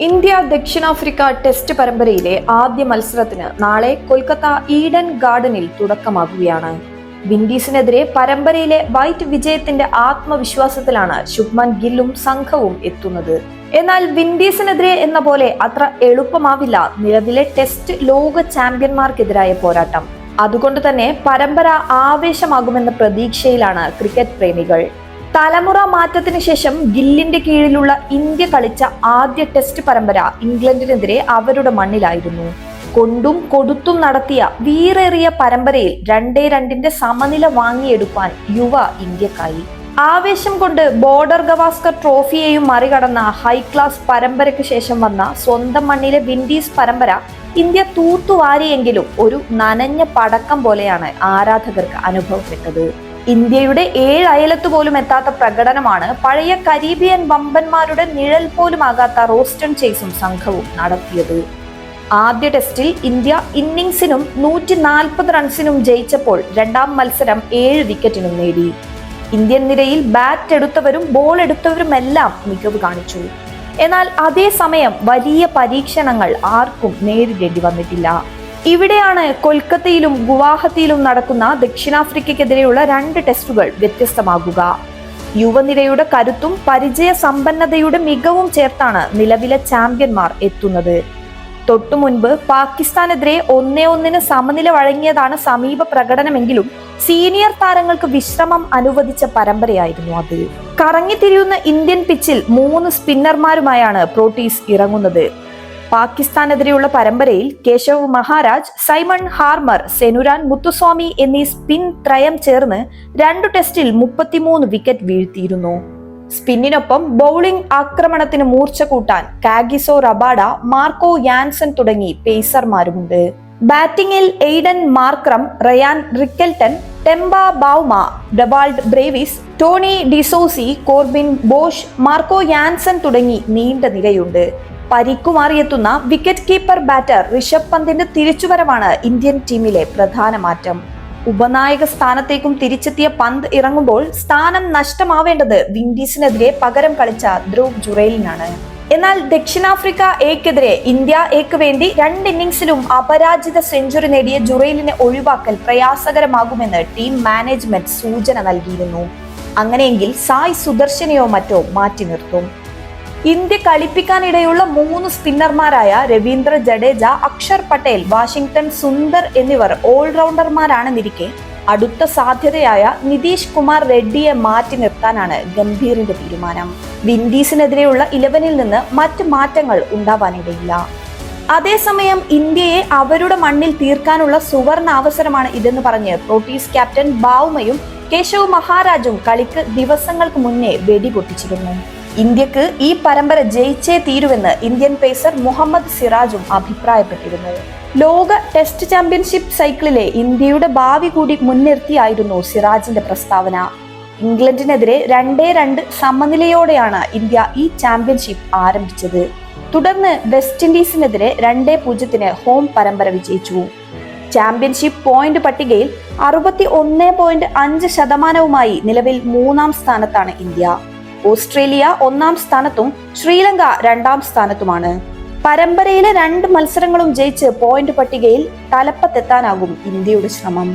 India ദക്ഷിണാഫ്രിക്ക test പരമ്പരയിലെ ആദ്യ മത്സരത്തിന് നാളെ കൊൽക്കത്ത ഈഡൻ ഗാർഡനിൽ തുടക്കമാകുകയാണ്. വിൻഡീസിനെതിരെ പരമ്പരയിലെ വൈറ്റ് വിജയത്തിന്റെ ആത്മവിശ്വാസത്തിലാണ് ശുഭ്മാൻ ഗില്ലും സംഘവും എത്തുന്നത്. എന്നാൽ വിൻഡീസിനെതിരെ എന്ന പോലെ അത്ര എളുപ്പമാവില്ല നിലവിലെ ടെസ്റ്റ് ലോക ചാമ്പ്യന്മാർക്കെതിരായ പോരാട്ടം. അതുകൊണ്ട് തന്നെ പരമ്പര ആവേശമാകുമെന്ന പ്രതീക്ഷയിലാണ് ക്രിക്കറ്റ് പ്രേമികൾ. തലമുറ മാറ്റത്തിന് ശേഷം ഗില്ലിന്റെ കീഴിലുള്ള ഇന്ത്യ കളിച്ച ആദ്യ ടെസ്റ്റ് പരമ്പര ഇംഗ്ലണ്ടിനെതിരെ അവരുടെ മണ്ണിലായിരുന്നു. കൊണ്ടും കൊടുത്തും നടത്തിയ വീറേറിയ പരമ്പരയിൽ രണ്ടേ രണ്ടിന്റെ സമനില വാങ്ങിയെടുക്കാൻ യുവ ഇന്ത്യക്കായി. ആവേശം കൊണ്ട് ബോർഡർ ഗവാസ്കർ ട്രോഫിയെയും മറികടന്ന ഹൈക്ലാസ് പരമ്പരയ്ക്ക് ശേഷം വന്ന സ്വന്തം മണ്ണിലെ വിൻഡീസ് പരമ്പര ഇന്ത്യ തൂത്തുവാരിയെങ്കിലും ഒരു നനഞ്ഞ പടക്കം പോലെയാണ് ആരാധകർക്ക് അനുഭവപ്പെട്ടത്. ഇന്ത്യയുടെ ഏഴ് അയലത്ത് പോലും എത്താത്ത പ്രകടനമാണ് പഴയ കരീബിയൻ വമ്പന്മാരുടെ നിഴൽ പോലും ആകാത്ത റോസ്റ്റൺ ചേസും സംഘവും നടത്തിയത്. ആദ്യ ടെസ്റ്റിൽ ഇന്ത്യ ഇന്നിംഗ്സിനും നൂറ്റി നാൽപ്പത് റൺസിനും ജയിച്ചപ്പോൾ രണ്ടാം മത്സരം ഏഴ് വിക്കറ്റിനും നേടി. ഇന്ത്യൻ നിരയിൽ ബാറ്റ് എടുത്തവരും ബോൾ എടുത്തവരുമെല്ലാം മികവ് കാണിച്ചു. എന്നാൽ അതേസമയം വലിയ പരീക്ഷണങ്ങൾ ആർക്കും നേരിടേണ്ടി വന്നിട്ടില്ല. ഇവിടെയാണ് കൊൽക്കത്തയിലും ഗുവാഹത്തിയിലും നടക്കുന്ന ദക്ഷിണാഫ്രിക്കയ്ക്കെതിരെയുള്ള രണ്ട് ടെസ്റ്റുകൾ വ്യത്യസ്തമാകുക. യുവനിരയുടെ കരുത്തും പരിചയ സമ്പന്നതയുടെ മികവും ചേർത്താണ് നിലവിലെ ചാമ്പ്യന്മാർ എത്തുന്നത്. തൊട്ടു മുൻപ് പാകിസ്ഥാനെതിരെ ഒന്നേ ഒന്നിന് സമനില വഴങ്ങിയതാണ് സമീപ പ്രകടനമെങ്കിലും സീനിയർ താരങ്ങൾക്ക് വിശ്രമം അനുവദിച്ച പരമ്പരയായിരുന്നു അത്. കറങ്ങിത്തിരിയുന്ന ഇന്ത്യൻ പിച്ചിൽ മൂന്ന് സ്പിന്നർമാരുമായാണ് പ്രോട്ടീസ് ഇറങ്ങുന്നത്. പാകിസ്ഥാനെതിരെയുള്ള പരമ്പരയിൽ കേശവ് മഹാരാജ് സൈമൺ ഹാർമർ സെനുരാൻ മുത്തുസ്വാമി എന്നീ സ്പിൻ ത്രയം ചേർന്ന് രണ്ടു ടെസ്റ്റിൽ മുപ്പത്തിമൂന്ന് വിക്കറ്റ് വീഴ്ത്തിയിരുന്നു. സ്പിന്നിനൊപ്പം ബൗളിംഗ് ആക്രമണത്തിന് മൂർച്ച കൂട്ടാൻ കാഗിസോ റബാഡ മാർക്കോ യാൻസൺ തുടങ്ങി പേസർമാരുമുണ്ട്. ബാറ്റിംഗിൽ Aiden Markram Ryan Rickelton Temba Bavuma Dewald Brevis Tony de Zorzi Corbin Bosch Marco Jansen തുടങ്ങി നീണ്ട നിരയുണ്ട്. പരിക്കുമാറിയെത്തുന്ന വിക്കറ്റ് കീപ്പർ ബാറ്റർ ഋഷഭ് പന്തിന്റെ തിരിച്ചുവരവാണ് ഇന്ത്യൻ ടീമിലെ പ്രധാന മാറ്റം. ഉപനായക സ്ഥാനത്തേക്കും തിരിച്ചെത്തിയ പന്ത് ഇറങ്ങുമ്പോൾ സ്ഥാനം നഷ്ടമാവേണ്ടത് വിൻഡീസിനെതിരെ പകരം കളിച്ച ധ്രുവ് ജുറേലിനാണ്. എന്നാൽ ദക്ഷിണാഫ്രിക്ക എക്കെതിരെ ഇന്ത്യ എക്ക് വേണ്ടി രണ്ട് ഇന്നിംഗ്സിലും അപരാജിത സെഞ്ചുറി നേടിയ ജുറൈലിനെ ഒഴിവാക്കൽ പ്രയാസകരമാകുമെന്ന് ടീം മാനേജ്മെന്റ് സൂചന നൽകിയിരുന്നു. അങ്ങനെയെങ്കിൽ സായ് സുദർശനെയോ മറ്റോ മാറ്റി നിർത്തും. ഇന്ത്യ കളിപ്പിക്കാനിടയുള്ള മൂന്ന് സ്പിന്നർമാരായ രവീന്ദ്ര ജഡേജ അക്ഷർ പട്ടേൽ വാഷിംഗ്ടൺ സുന്ദർ എന്നിവർ ഓൾറൗണ്ടർമാരാണെന്നിരിക്കെ അടുത്ത സാധ്യതയായ നിതീഷ് കുമാർ റെഡ്ഡിയെ മാറ്റി നിർത്താനാണ് ഗംഭീറിന്റെ തീരുമാനം. വിൻഡീസിനെതിരെയുള്ള ഇലവനിൽ നിന്ന് മറ്റ് മാറ്റങ്ങൾ ഉണ്ടാവാനിടയില്ല. അതേസമയം ഇന്ത്യയെ അവരുടെ മണ്ണിൽ തീർക്കാനുള്ള സുവർണ അവസരമാണ് ഇതെന്ന് പറഞ്ഞ് പ്രോട്ടീസ് ക്യാപ്റ്റൻ ബാവുമയും കേശവ് മഹാരാജും കളിക്ക് ദിവസങ്ങൾക്ക് മുന്നേ വെടിപൊട്ടിച്ചിരുന്നു. ഇന്ത്യയ്ക്ക് ഈ പരമ്പര ജയിച്ചേ തീരുവെന്ന് ഇന്ത്യൻ പേസർ മുഹമ്മദ് സിറാജും അഭിപ്രായപ്പെട്ടിരുന്നു. ലോക ടെസ്റ്റ് ചാമ്പ്യൻഷിപ്പ് സൈക്കിളിലെ ഇന്ത്യയുടെ ഭാവി കൂടി മുൻനിർത്തിയായിരുന്നു സിറാജിന്റെ പ്രസ്താവന. ഇംഗ്ലണ്ടിനെതിരെ രണ്ടേ രണ്ട് സമനിലയോടെയാണ് ഇന്ത്യ ഈ ചാമ്പ്യൻഷിപ്പ് ആരംഭിച്ചത്. തുടർന്ന് വെസ്റ്റ് ഇൻഡീസിനെതിരെ രണ്ടേ പൂജ്യത്തിന് ഹോം പരമ്പര വിജയിച്ചു. ചാമ്പ്യൻഷിപ്പ് പോയിന്റ് പട്ടികയിൽ അറുപത്തി ഒന്ന് പോയിന്റ് അഞ്ച് ശതമാനവുമായി നിലവിൽ മൂന്നാം സ്ഥാനത്താണ് ഇന്ത്യ. ഓസ്ട്രേലിയ ഒന്നാം സ്ഥാനത്തും ശ്രീലങ്ക രണ്ടാം സ്ഥാനത്തുമാണ്. പരമ്പരയിലെ രണ്ട് മത്സരങ്ങളും ജയിച്ച് പോയിന്റ് പട്ടികയിൽ തലപ്പത്തെത്താനാകും ഇന്ത്യയുടെ ശ്രമം.